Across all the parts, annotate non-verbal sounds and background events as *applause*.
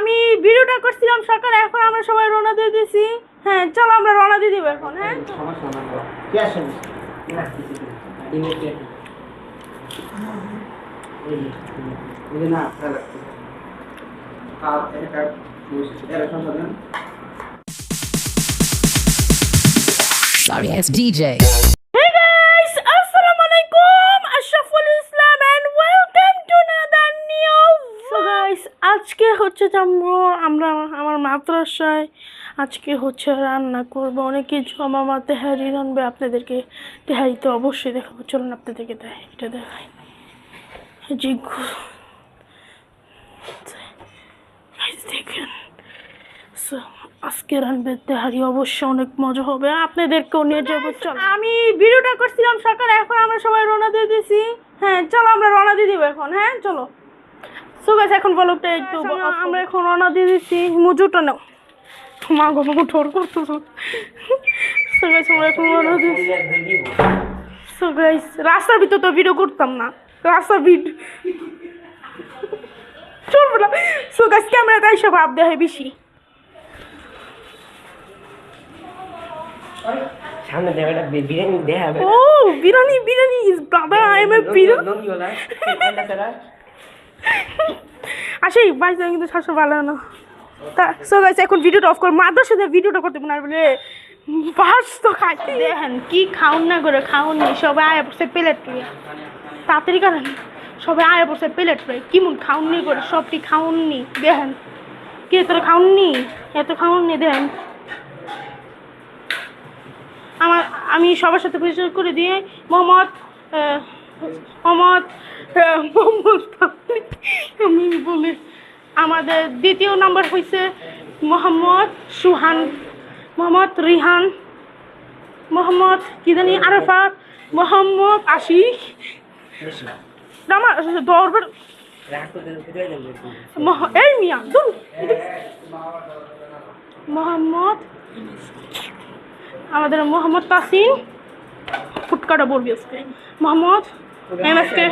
আমি ভিডিওটা করছিলাম সকালে এখন আমরা সবাই রওনা দিয়ে দিয়েছি। হ্যাঁ চলো আমরা রওনা দিয়ে দিব এখন হ্যাঁ? সমস্যা না কি আজকে হচ্ছে আমরা আমরা আমার মাদ্রাসায় আজকে হচ্ছে রান্না করব। অনেক কিছু আমার মা তেহারি রানবে আপনাদেরকে তেহারি তো অবশ্যই দেখাবো। চলুন আপনাদেরকে দেয় এটা দেখাই। জি Guys, দেখেন। আজকে রানবে তেহারি অবশ্যই অনেক মজা হবে। আপনাদেরকেও নিয়ে যাব চল। আমি ভিডিওটা করছিলাম সকালে এখন আমরা সবাই রওনা দিয়ে দিয়েছি। হ্যাঁ চলো আমরা রওনা দিয়ে দিব এখন। হ্যাঁ চলো। সো গাছ এখন ব্লগটা একটু আমরা এখন রওনা দিয়ে দিচ্ছি মুজুটা নাও। মা গো মা ঠোর করতেছো সো গাছ আমরা এখন রওনা সো গাইস রাস্তার ভিতর তো ভিডিও করতাম না। রাস্তার ভিডিও চলবে না সো গাছ ক্যামেরাতে এসে ভাব বেশি। সামনে দেখ বিরিয়ানি দেয়া ও biryani biryani is brother I am a biryani *laughs* লঙ্গিওয়ালা আসে বাইশ কিন্তু শাশুড়ি ভালো না। তা সো গাইস এখন ভিডিওটা অফ করে মাদার সাথে ভিডিওটা করতে হয় বলে, বাস তো খাইতে দেখেন, কি খাউন না করে খাউন নি। সবাই আয়া পড়ছে প্লেট পেয়ে তাড়াতাড়ি করেন। সবাই আয়া পড়ছে প্লেট পেয়ে কেমন খাউন নি করে? সবটি খাউন নি। দেখেন, কে তোরা খাউন নি? এত খাউন নি, দেখেন। আমার, আমি সবার সাথে পরিচয় করে দিয়ে, মোহাম্মদ তাসলিম। আমি বলি, আমাদের দ্বিতীয় নাম্বার হয়েছে মোহাম্মদ সুহান, মোহাম্মদ রিহান, মোহাম্মদ কি জানি আরাফাত, মোহাম্মদ আশিক আমার দরবার এই মিয়া মোহাম্মদ, আমাদের মোহাম্মদ তাসিন, ফুটকাটা বলবি আজকে Mohammad M S K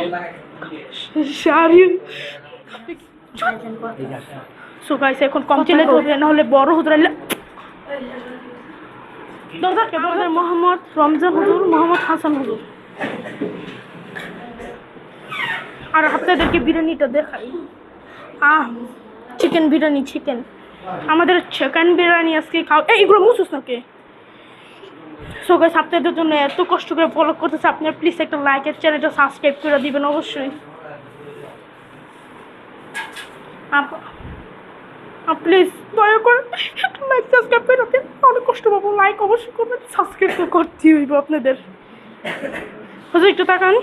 Sharin so guys এখন কম চলে হবে নাহলে বড় হুজুর আইলে দরকার কে দরকার? মোহাম্মদ রমজান হুজুর মোহাম্মদ হাসান হুজুর। আর আপনাদেরকে বিরিয়ানিটা দেখাই। আহ চিকেন বিরিয়ানি চিকেন আমাদের চিকেন বিরিয়ানি আজকে খাও এই এগুলো মুসুস নাকি? সো গাইস আপনাদের জন্য এত কষ্ট করে ফলো করতেছে, আপনারা প্লিজ একটা লাইক আর চ্যানেলটা সাবস্ক্রাইব করে দিবেন অবশ্যই। প্লিজ দয়া করে একটা লাইক সাবস্ক্রাইব করে দিন। অনেক কষ্ট পাবো। লাইক অবশ্যই করবেন সাবস্ক্রাইব তো করতেই হইব আপনাদের। হুজুর একটু তাকান।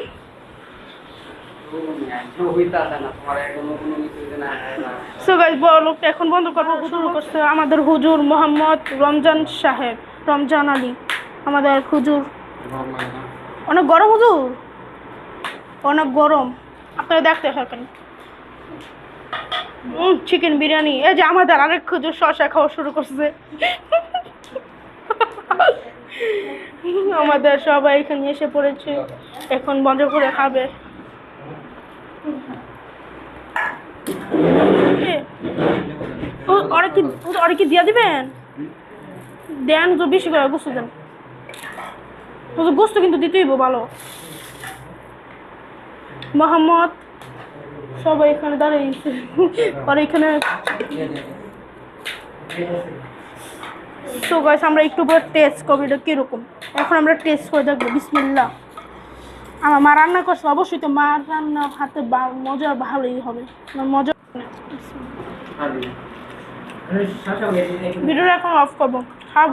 সো গাইস বলো এখন বন্ধ করব হুজুর করছে আমাদের হুজুর মোহাম্মদ রমজান সাহেব, রমজান আলী। আমাদের খুজুর। অনেক গরম হুজুর? অনেক গরম। আপনারা দেখতে থাকেন। চিকেন বিরিয়ানি। এই যে আমাদের আরেক খুজুর শশা খাওয়া শুরু করছে। আমাদের সবাই এখানে এসে পড়েছে। এখন বন্ধ করে খাবে। অনেক কি অনেক কি দিয়া দিবেন? দেন তো বেশি করে গোস্ত দেন। গোস্ত কিন্তু দিতেই ভালো। মোহাম্মদ সবাই এখানে দাঁড়িয়েছে আর এখানে তো গাইস আমরা একটু পর টেস্ট করব এটা কীরকম? এখন আমরা টেস্ট করে দেখব বিসমিল্লা আমার মা রান্না করছে অবশ্যই তো মার রান্না হাতে মজা ভালোই হবে। আমার মজা ভিডিওটা এখন অফ করব খাব।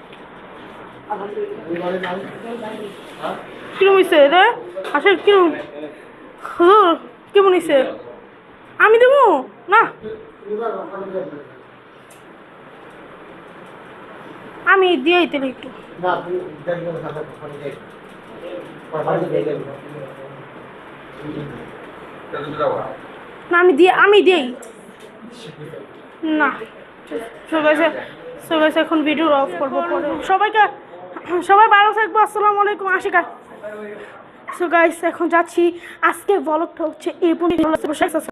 কিরম হয়েছে রে? আসলে কিরম? হুজুর, কেমন হয়েছে আমি দেবো? না। আমি দিয়ে তাহলে একটু। না, আমি দিয়ে আমি দিই। না। সবাই সবাই এখন ভিডিও অফ করব সবাইকে সবাই ভালো থাকব, আসসালামু আলাইকুম আশিকা সো গাইস এখন যাচ্ছি। আজকে ব্লগটা হচ্ছে এই পর্যন্ত।